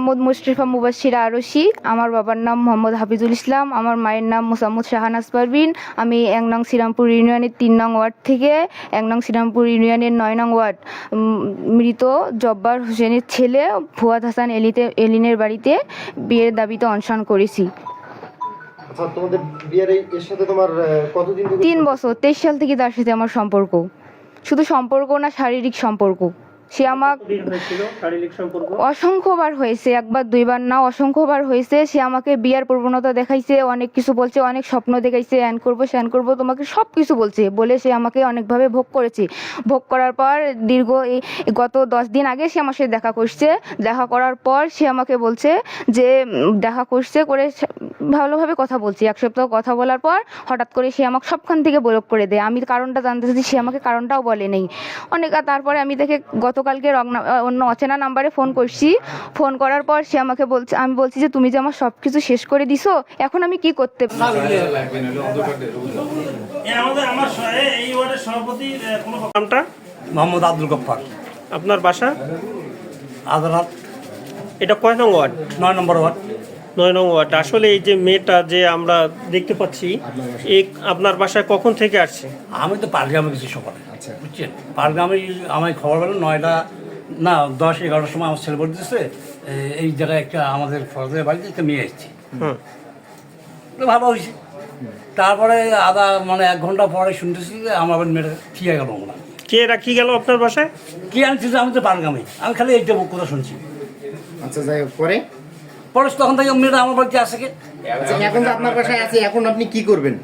মোহাম্মদ মুশরিফা মুবাশির আরশি আমার বাবার নাম মোহাম্মদ হাফিজুল ইসলাম। আমার মায়ের নাম মোসাম্মদ শাহানাজ পারভিন আমি এক নং শ্রীরামপুর ইউনিয়নের তিন নং ওয়ার্ড থেকে এক নং শ্রীরামপুর ইউনিয়নের নয় নং ওয়ার্ড। মৃত জব্বার হোসেনের ছেলে ফুয়াদ হাসান এলিতে এলিনের বাড়িতে বিয়ের দাবিতে অনশন করেছি। আচ্ছা তোমাদের বিয়ের এর সাথে তোমার কতদিন তিন বছর তেইশ সাল থেকে তার সাথে আমার সম্পর্ক। শুধু সম্পর্ক না শারীরিক সম্পর্ক। সে আমার সম্পর্ক? অসংখ্যবার হয়েছে একবার দুইবার না অসংখ্যবার হয়েছে। সে আমাকে বিয়ার প্রবণতা দেখাইছে অনেক কিছু বলছে অনেক স্বপ্ন দেখাইছে অ্যান করব স্যান করব তোমাকে সব কিছু বলছে বলে সে আমাকে অনেকভাবে ভোগ করেছে। ভোগ করার পর দীর্ঘ গত দশ দিন আগে সে আমার সাথে দেখা করছে। দেখা করার পর সে আমাকে বলছে যে দেখা করছে করে ভালোভাবে কথা বলছি। এক সপ্তাহ কথা বলার পর হঠাৎ করে সে আমাকে সবখান থেকে ব্লক করে দেয়। আমি কারণটা জানতে চাইছি সে আমাকে কারণটাও বলে নেই। অনেক আর তারপরে আমি দেখে গতকালকে রং অন্য অচেনা নাম্বারে ফোন করছি। ফোন করার পর সে আমাকে বলছে আমি বলছি যে তুমি যে আমার সব কিছু শেষ করে দিছো এখন আমি কি করতে এ আমাদের আমার স- এ- এই ওয়ার্ডের সভাপতি এ, কোনো নামটা? মোহাম্মদ আব্দুল গফ্ফার। আপনার বাসা? আদালত। এটা কয় নং ওয়ার্ড? নয় নম্বর ওয়ার্ড। নয় নং ওয়ার্ড। আসলে এই যে মেয়েটা যে আমরা দেখতে পাচ্ছি এই আপনার বাসায় কখন থেকে আসছে? আমি তো পারগ্রামে গেছি সকালে বুঝছেন? পারগ্রামে আমার খবর পেলাম নয়টা না দশ এগারোটার সময় আমার ছেলে বলে দিচ্ছে এই জায়গায় একটা আমাদের ফজলের বাড়িতে একটা মেয়ে এসেছি। হুম। তো ভালো হয়েছে। তারপরে আধা মানে এক ঘণ্টা পরে শুনতেছি যে আমার আবার মেয়েটা ঠিক গেল না কে রাখি গেল আপনার বাসায়? কি আনছি যে আমি তো পারগ্রামে আমি খালি এইটা কথা শুনছি। আচ্ছা যাই হোক পরে? পরে তখন থেকে মেয়েটা আমার বাড়িতে আসে কে? আচ্ছা, এখন তো আপনার বাসায় আছে এখন আপনি কি করবেন?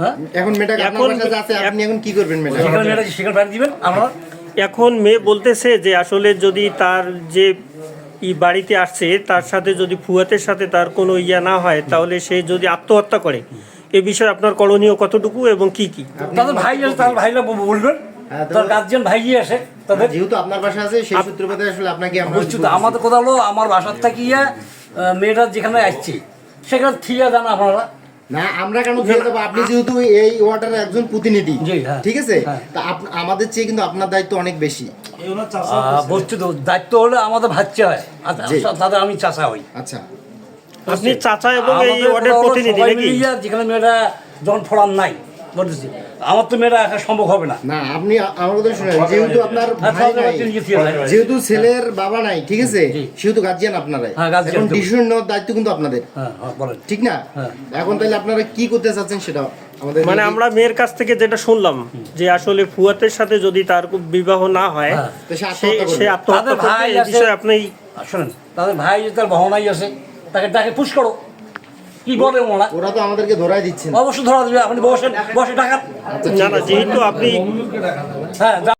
হ্যাঁ? এখন মেয়েটাকে আপনার বাসায় আছে আপনি এখন কি করবেন মেয়েটা? সেখানে মেয়েটা সেখানে বাড়ি দিবেন আমরা? এখন মেয়ে বলতেছে যে আসলে যদি তার যে ই বাড়িতে আসছে তার সাথে যদি ফুয়াতের সাথে তার কোনো ইয়া না হয় তাহলে সে যদি আত্মহত্যা করে। এ বিষয়ে আপনার করণীয় কতটুকু এবং কি কি? তাদের ভাই আছে তার ভাইরা বলবেন? হ্যাঁ, তার গার্জিয়ান ভাই আসে তাদের। যেহেতু আপনার বাসা আছে সেই সূত্রপাতে আসলে আপনাকে আমরা আমাদের কথা হলো আমার বাসার থাকিয়া মেয়েটা যেখানে আসছে সেখানে থিয়া জান আপনারা। না আমরা কেন দিয়ে দেবো? আপনি যেহেতু এই ওয়ার্ডের একজন প্রতিনিধি হ্যাঁ। ঠিক আছে? হ্যাঁ। তা আমাদের চেয়ে কিন্তু আপনার দায়িত্ব অনেক বেশি। বুঝছি তো দায়িত্ব হলে আমাদের ভাচ্চা হয়। আর তাদের আমি চাচা হই। আচ্ছা। আপনি চাচা এবং এই ওয়ার্ডের প্রতিনিধি নাকি? যেখানে মেয়েটা যখন ফোড়ান নাই বলতেছি। আমার তো মেয়েটা একা সম্ভব হবে না। না আপনি আমার কথা শুনেন যেহেতু আপনার হ্যাঁ, ভাই নাই। যেহেতু ছেলের বাবা নাই ঠিক আছে? সেহেতু গার্জিয়ান আপনারাই। হ্যাঁ, এখন ডিসিশন নেওয়ার দায়িত্ব কিন্তু আপনাদের। হ্যাঁ হ্যাঁ বলেন। ঠিক না? হ্যাঁ। এখন তাহলে আপনারা কি করতে চাচ্ছেন সেটা মানে আমরা মেয়ের কাছ থেকে যেটা শুনলাম যে আসলে ফুয়াতের সাথে যদি তার বিবাহ না হয় হ্যাঁ। সে আত্মহত্যা করবে। তাদের ভাই আছে। বিষয়ে আপনি শোনেন তাদের ভাই তার ভাবনাই আছে তাকে তাকে পুশ করো। কি বলে ওরা? ওরা তো আমাদেরকে ধরাই দিচ্ছেন অবশ্যই ধরা দেবে আপনি বসেন বসে টাকা না যেহেতু আপনি হ্যাঁ